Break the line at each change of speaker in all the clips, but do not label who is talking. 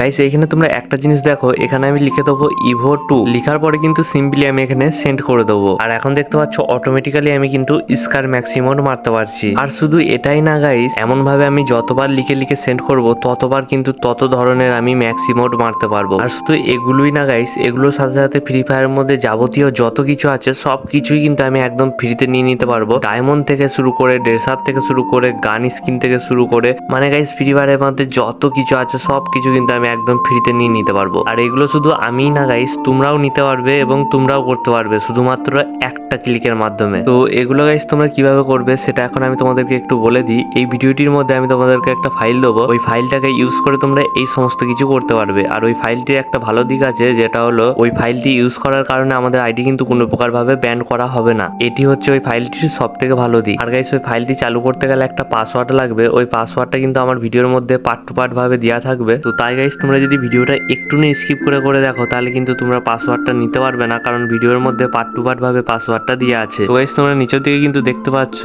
Guys এইখানে তোমরা একটা জিনিস দেখো, এখানে আমি লিখে দেবো ইভো টু লিখার পরে কিন্তু সিম্পলি আমি এখানে সেন্ড করে দেবো। আর এখন দেখতে পাচ্ছ অটোমেটিক্যালি আমি কিন্তু স্কার ম্যাক্সিমম মারতে পারছি। আর শুধু এটাই না গাইস এমন ভাবে আমি যতবার লিখে লিখে সেন্ড করব, ততবার কিন্তু তত ধরনের আমি ম্যাক্সিমোড মারতে পারব। আর শুধু এগুলোই না গাইস এগুলোর সাথে সাথে ফ্রি ফায়ারের মধ্যে যাবতীয় যত কিছু আছে সব কিছুই কিন্তু আমি একদম ফ্রিতে নিয়ে নিতে পারব। ডায়মন্ড থেকে শুরু করে ড্রেস থেকে শুরু করে গান স্কিন থেকে শুরু করে মানে গাইস ফ্রি ফায়ারের মধ্যে যত কিছু আছে সব কিছু কিন্তু আমি একদম ফ্রিতে নিয়ে নিতে পারব। আর এগুলো শুধু আমিই না গাইস তোমরাও নিতে পারবে এবং তোমরাও করতে পারবে। শুধুমাত্র একটা ক্লিকের মাধ্যমে। তো এগুলো গাইস তোমরা কীভাবে করবে সেটা এখন আমি তোমাদেরকে একটু বলে দিই। এই ভিডিওটির মধ্যে আমি তোমাদেরকে একটা ফাইল দেবো। ওই ফাইলটাকে ইউজ করে তোমরা এই সমস্ত কিছু করতে পারবে। আর ওই ফাইলটির একটা ভালো দিক আছে, যেটা হলো ওই ফাইলটি ইউজ করার কারণে আমাদের আইডি কিন্তু কোনো প্রকার ভাবে ব্যান করা হবে না। এটি হচ্ছে ওই ফাইলটির সব থেকে ভালো দিক। আর গাইস ওই ফাইলটি চালু করতে গেলে একটা পাসওয়ার্ড লাগবে। ওই পাসওয়ার্ডটা কিন্তু আমার ভিডিওর মধ্যে পার্ট টু পার্ট ভাবে দেওয়া থাকবে। তো তাই গাইস তোমরা যদি ভিডিওটা একটু নিয়ে স্কিপ করে করে দেখো, তাহলে কিন্তু তোমরা পাসওয়ার্ডটা নিতে পারবে না। কারণ ভিডিওর মধ্যে পার্ট টু পার্ট ভাবে পাসওয়ার্ডটা দেওয়া আছে। তো গাইস তোমরা নিচের দিকে কিন্তু দেখতে পাচ্ছ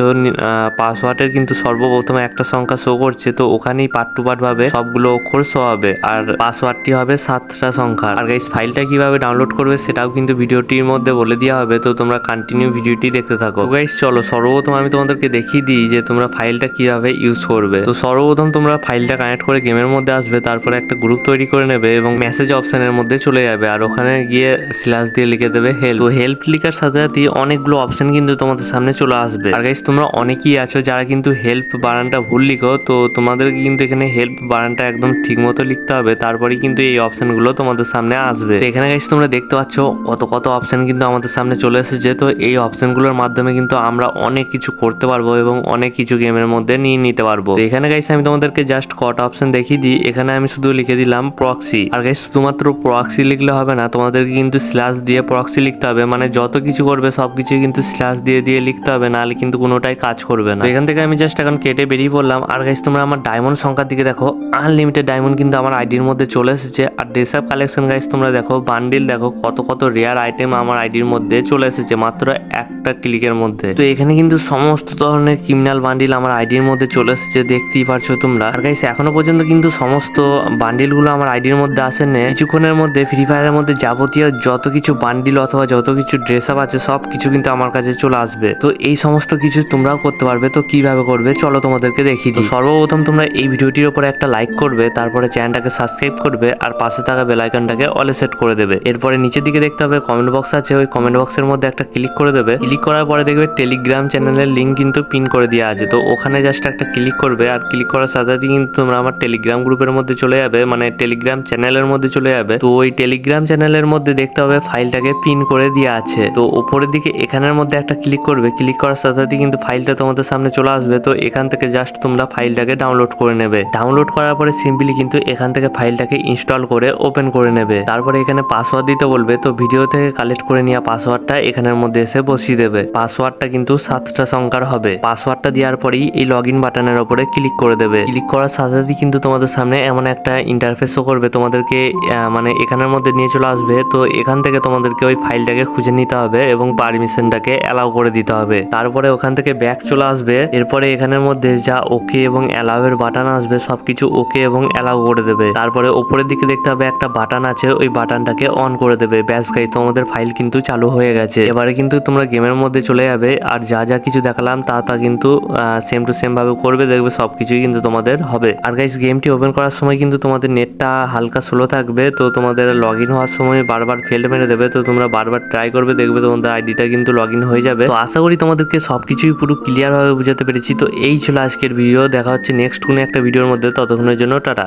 পাসওয়ার্ডের কিন্তু সর্বপ্রথমে একটা সংখ্যা শো করছে। তো ওখানেই পার্ট টু পার্ট ভাবে সবগুলো অক্ষর শো হবে। আর পাসওয়ার্ডটি হবে সাতটা সংখ্যা আর গাইস ফাইলটা কীভাবে ডাউনলোড করবে সেটাও কিন্তু ভিডিওটির মধ্যে বলে দেওয়া হবে। তো তোমরা কন্টিনিউ ভিডিওটি দেখতে থাকো। গাইস চলো, সর্বপ্রথম আমি তোমাদেরকে দেখিয়ে দিই যে তোমরা ফাইলটা কীভাবে ইউজ করবে। তো সর্বপ্রথম তোমরা ফাইলটা কানেক্ট করে গেমের মধ্যে আসবে। তারপরে একটা গ্রুপ তৈরি করে নেবে এবং মেসেজ অপশনের মধ্যে চলে যাবে। আর ওখানে গিয়ে স্ল্যাশ দিয়ে লিখে দেবে হেল্প তো হেল্প লিখার সাথে সাথে অনেকগুলো অপশন কিন্তু তোমাদের সামনে চলে আসবে। আর গাইস তোমরা অনেকেই আছো যারা কিন্তু হেল্প বানানটা ভুল লিখো, তো তোমাদেরকে কিন্তু এখানে হেল্প বানানটা একদম ঠিক মতো লিখতে হবে। তারপরেই কিন্তু এই অপশনগুলো তোমাদের সামনে আসবে। এখানে গাইস তোমরা দেখতে পাচ্ছ কত কত অপশন কিন্তু আমাদের সামনে চলে এসেছে। তো এই অপশনগুলোর মাধ্যমে কিন্তু আমরা অনেক কিছু করতে পারব এবং অনেক কিছু গেমের মধ্যে নিয়ে নিতে পারব। এখানে গাইস আমি তোমাদেরকে জাস্ট কটা অপশন দেখিয়ে দিই। এখানে আমি শুধু লিখে দিলাম প্রক্সি আর গাইস শুধুমাত্র প্রক্সি লিখলে হবে না, তোমাদেরকে কিন্তু স্ল্যাশ দিয়ে প্রক্সি লিখতে হবে। মানে যত কিছু করবে সব কিছু কিন্তু স্ল্যাশ দিয়ে দিয়ে লিখতে হবে, নাহলে কিন্তু কোনোটাই কাজ করবে না। এখান থেকে আমি জাস্ট এখন কেটে বেরিয়ে পড়লাম। আর গাইস তোমরা আমার ডায়মন্ড সংখ্যার দিকে দেখো। আনলিমিটেড ডায়মন্ড কিন্তু আমার আইডির মধ্যে চলে এসেছে। আর ডেসাপ কালেকশন গাইস তোমরা দেখো বান্ডিল দেখো, কত কত রেয়ার আইটেম আমার আইডির মধ্যে চলে এসেছে, মাত্র একটা ক্লিকের মধ্যে। তো এখানে কিন্তু সমস্ত ধরনের ক্রিমিনাল বান্ডিল আমার আইডির মধ্যে চলে এসেছে, দেখতেই পারছ তোমরা। আর গাইস এখনও পর্যন্ত কিন্তু সমস্ত বান্ডিলগুলো আমার আইডির মধ্যে আসেনি। কিছুক্ষণের মধ্যে ফ্রি ফায়ারের মধ্যে যাবতীয় যত কিছু বান্ডিল অথবা যত কিছু ড্রেস আপ আছে সব কিছু কিন্তু আমার কাছে চলে আসবে। তো এই সমস্ত কিছু তোমরাও করতে পারবে। তো কীভাবে করবে? চলো তোমাদেরকে দেখিয়ে দিই। সর্বপ্রথম তোমরা এই ভিডিওটির উপরে একটা লাইক করবে, তারপরে চ্যানেলটাকে সাবস্ক্রাইব করবে, আর পাশে থাকা বেল আইকনটাকে অলে সেট করে দেবে। এরপরে নিচের দিকে দেখতে হবে কমেন্ট বক্স আছে, ওই কমেন্ট বক্সের মধ্যে একটা ক্লিক করে দেবে। ক্লিক করার পরে দেখবে টেলিগ্রাম চ্যানেলের লিঙ্ক কিন্তু পিন করে দেওয়া আছে। তো ওখানে জাস্ট একটা ক্লিক করবে, আর ক্লিক করার সাথে সাথে কিন্তু তোমরা আমার টেলিগ্রাম গ্রুপের মধ্যে চলে যাবে মানে টেলিগ্রাম চ্যানেলের মধ্যে চলে যাবে। তো ওই টেলিগ্রাম চ্যানেলের মধ্যে দেখতে হবে ফাইলটাকে পিন করে দেওয়া আছে। তো উপরের দিকে এখানের মধ্যে একটা ক্লিক করবে ক্লিক করার সাথে সাথে কিন্তু ফাইলটা তোমাদের সামনে চলে আসবে। তো এখান থেকে জাস্ট তোমরা ফাইলটাকে ডাউনলোড করে নেবে। ডাউনলোড করার পরে সিম্পলি কিন্তু এখান থেকে ফাইলটাকে ইনস্টল করে ওপেন করে নেবে। তারপরে এখানে পাসওয়ার্ড দিতে বলবে, তো ভিডিও থেকে কালেক্ট করে নেওয়া পাসওয়ার্ডটা এখানের মধ্যে এসে বসিয়ে দেবে। পাসওয়ার্ডটা কিন্তু সাতটা সংখ্যার হবে। পাসওয়ার্ডটা দেওয়ার পরেই এই লগ ইন বাটনের উপরে ক্লিক করে দেবে। ক্লিক করার সাথে সাথে কিন্তু তোমাদের সামনে এমন একটা ইন্টারফেসও করবে। তোমাদেরকে মানে এখানের মধ্যে নিয়ে চলে আসবে। তো এখান থেকে তোমাদেরকে ওই ফাইলটাকে খুঁজে নিতে হবে এবং পারমিশনটাকে অ্যালাউ করে দিতে হবে। তারপরে ওখান থেকে ব্যাক চলে আসবে। এরপরে এখানের মধ্যে যা ওকে এবং অ্যালাউ এর বাটন আসবে, সবকিছু ওকে এবং অ্যালাউ করে দেবে। তারপরে উপরের দিকে দেখতে হবে একটা বাটন আছে, ওই বাটনটাকে অন করে দেবে। ব্যাস গাই তোমাদের ফাইল কিন্তু চালু হয়ে গেছে। এবারে কিন্তু তোমরা গেমের মধ্যে চলে যাবে, আর যা যা কিছু দেখালাম তা তা কিন্তু সেম টু সেম ভাবে করবে, দেখবে সবকিছুই কিন্তু তোমাদের হবে। আর গাইস গেমটি ওপেন করার সময় কিন্তু তোমাদের নেটটা হালকা স্লো থাকবে, তো তোমাদের লগ ইন হওয়ার সময় বারবার ফেল্ড মেরে দেবে, তো তোমরা বারবার ট্রাই করবে, দেখবে তোমাদের আইডিটা কিন্তু লগ হয়ে যাবে। তো আশা করি তোমাদেরকে সবকিছুই পুরো ক্লিয়ার ভাবে বুঝাতে পেরেছি। তো এই ছিল আজকের ভিডিও দেখা হচ্ছে নেক্সট কোনো একটা ভিডিওর মধ্যে। ততক্ষণের জন্য টাটা।